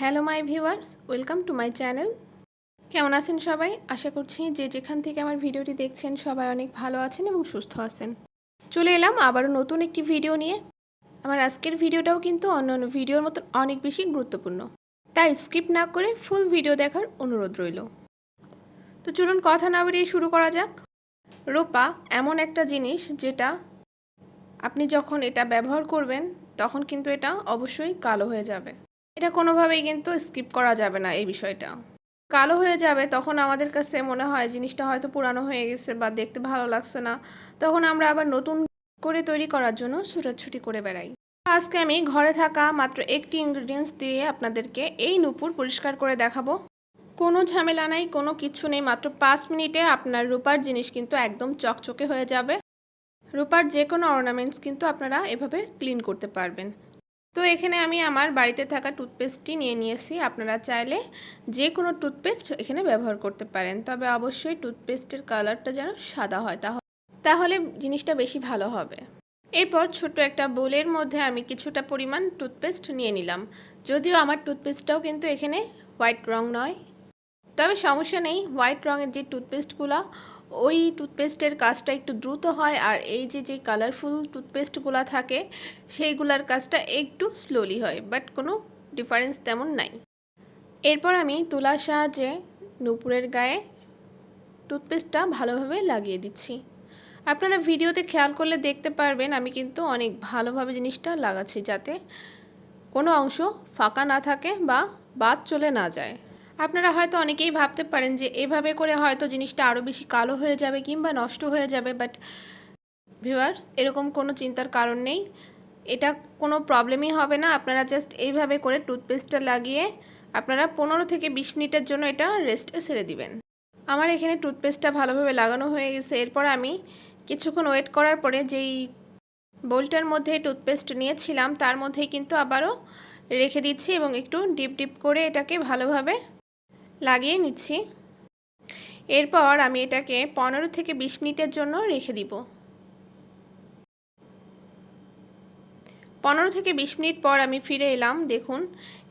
Hello my viewers, welcome to my channel. কেমন আছেন সবাই? আশা করছি যে যেখান থেকে আমার ভিডিওটি দেখছেন সবাই অনেক ভালো আছেন এবং সুস্থ আছেন। চলে এলাম আবারও নতুন একটি ভিডিও নিয়ে। আমার আজকের ভিডিওটাও কিন্তু অন্য অন্য ভিডিওর মতন অনেক বেশি গুরুত্বপূর্ণ। তাই স্কিপ না করে ফুল ভিডিও দেখার অনুরোধ রইল। তো চলুন কথা না বেরিয়ে শুরু করা যাক। রোপা, এমন একটা জিনিস যেটা আপনি যখন এটা ব্যবহার করবেন, তখন কিন্তু এটা অবশ্যই কালো হয়ে যাবে। এটা কোনোভাবেই কিন্তু স্কিপ করা যাবে না এই বিষয়টা। কালো হয়ে যাবে, তখন আমাদের কাছে মনে হয় জিনিসটা হয়তো পুরানো হয়ে গেছে বা দেখতে ভালো লাগছে না। তখন আমরা আবার নতুন করে তৈরি করার জন্য ছুটাছুটি করে বেড়াই। আজকে আমি ঘরে থাকা মাত্র একটি ইনগ্রিডিয়েন্টস দিয়ে আপনাদেরকে এই নুপুর পরিষ্কার করে দেখাবো। কোনো ঝামেলা নাই, কোনো কিছু নেই, মাত্র পাঁচ মিনিটে আপনার রূপার জিনিস কিন্তু একদম চকচকে হয়ে যাবে। রূপার যে কোনো অর্নামেন্টস কিন্তু আপনারা এভাবে ক্লিন করতে পারবেন। তো এখানে আমি আমার বাড়িতে থাকা টুথপেস্টটি নিয়ে নিয়েছি। আপনারা চাইলে যে কোনো টুথপেস্ট এখানে ব্যবহার করতে পারেন। তবে অবশ্যই টুথপেস্টের কালারটা যেন সাদা হয় তাহলে তাহলে জিনিসটা বেশি ভালো হবে। এরপর ছোট্ট একটা বোলের মধ্যে আমি কিছুটা পরিমাণ টুথপেস্ট নিয়ে নিলাম। যদিও আমার টুথপেস্টটাও কিন্তু এখানে হোয়াইট রং নয়। তবে সমস্যা নেই, হোয়াইট রঙের যে টুথপেস্টগুলো ওই টুথপেস্টের কাজটা একটু দ্রুত হয় আর এই যে যে কালারফুল টুথপেস্টগুলো থাকে, সেইগুলার কাজটা একটু স্লোলি হয় বাট কোনো ডিফারেন্স তেমন নাই। এরপর আমি তুলার সাহায্যে নুপুরের গায়ে টুথপেস্টটা ভালোভাবে লাগিয়ে দিচ্ছি। আপনারা ভিডিওতে খেয়াল করলে দেখতে পারবেন আমি কিন্তু অনেক ভালোভাবে জিনিসটা লাগাচ্ছি যাতে কোনো অংশ ফাঁকা না থাকে বা বাদ চলে না যায়। আপনারা হয়তো অনেকেই ভাবতে পারেন যে এভাবে করে হয়তো জিনিসটা আরও বেশি কালো হয়ে যাবে কিংবা নষ্ট হয়ে যাবে বাট ভিউয়ার্স এরকম কোনো চিন্তার কারণ নেই। এটা কোনো প্রবলেমই হবে না। আপনারা জাস্ট এইভাবে করে টুথপেস্টটা লাগিয়ে আপনারা পনেরো থেকে বিশ মিনিটের জন্য এটা রেস্টে সেরে দিবেন। আমার এখানে টুথপেস্টটা ভালোভাবে লাগানো হয়ে গেছে। এরপর আমি কিছুক্ষণ ওয়েট করার পরে যেই বোলটার মধ্যে টুথপেস্ট নিয়েছিলাম, তার মধ্যেই কিন্তু আবারও রেখে দিচ্ছি এবং একটু ডিপ ডিপ করে এটাকে ভালোভাবে লাগিয়ে নিচ্ছি। এরপর আমি এটাকে পনেরো থেকে বিশ মিনিটের জন্য রেখে দিব। পনেরো থেকে বিশ মিনিট পর আমি ফিরে এলাম, দেখুন,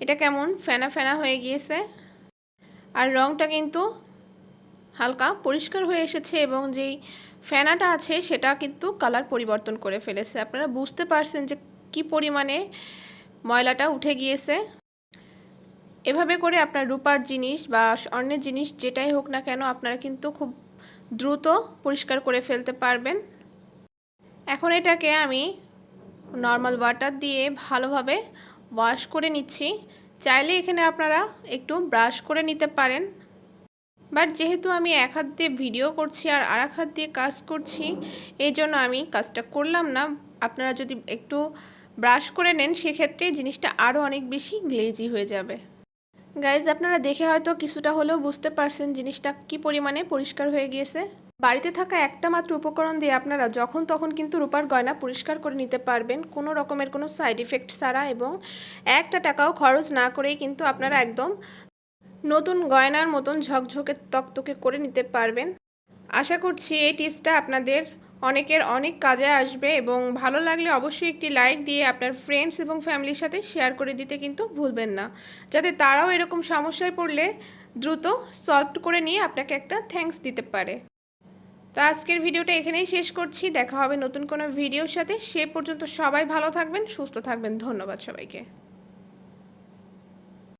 এটা কেমন ফেনা ফেনা হয়ে গিয়েছে। আর রঙটা কিন্তু হালকা পরিষ্কার হয়ে এসেছে এবং যেই ফেনাটা আছে সেটা কিন্তু কালার পরিবর্তন করে ফেলেছে। আপনারা বুঝতে পারছেন যে কি পরিমাণে ময়লাটা উঠে গিয়েছে। এভাবে করে আপনার রূপার জিনিস বা স্বর্ণের জিনিস যেটাই হোক না কেন আপনারা কিন্তু খুব দ্রুত পরিষ্কার করে ফেলতে পারবেন। এখন এটাকে আমি নর্মাল ওয়াটার দিয়ে ভালোভাবে ওয়াশ করে নিচ্ছি। চাইলে এখানে আপনারা একটু ব্রাশ করে নিতে পারেন। বাট যেহেতু আমি এক হাত দিয়ে ভিডিও করছি আর আর এক হাত দিয়ে কাজ করছি, এই জন্য আমি কাজটা করলাম না। আপনারা যদি একটু ব্রাশ করে নেন, সেক্ষেত্রে জিনিসটা আরও অনেক বেশি গ্লেজি হয়ে যাবে। গাইজ আপনারা দেখে হয়তো কিছুটা হলেও বুঝতে পারছেন জিনিসটা কি পরিমাণে পরিষ্কার হয়ে গিয়েছে। বাড়িতে থাকা একটা মাত্র উপকরণ দিয়ে আপনারা যখন তখন কিন্তু রূপার গয়না পরিষ্কার করে নিতে পারবেন, কোনো রকমের কোনো সাইড ইফেক্ট ছাড়া এবং একটা টাকাও খরচ না করেই কিন্তু আপনারা একদম নতুন গয়নার মতন ঝকঝকে তকতকে করে নিতে পারবেন। আশা করছি এই টিপসটা আপনাদের অনেকের অনেক কাজে আসবে এবং ভালো লাগলে অবশ্যই একটি লাইক দিয়ে আপনার ফ্রেন্ডস এবং ফ্যামিলির সাথে শেয়ার করে দিতে কিন্তু ভুলবেন না। যাতে তারাও এরকম সমস্যায় পড়লে দ্রুত সলভ করে নিয়ে আপনাকে একটা থ্যাঙ্কস দিতে পারে। তো আজকের ভিডিওটা এখানেই শেষ করছি। দেখা হবে নতুন কোনো ভিডিওর সাথে। সে পর্যন্ত সবাই ভালো থাকবেন, সুস্থ থাকবেন। ধন্যবাদ সবাইকে।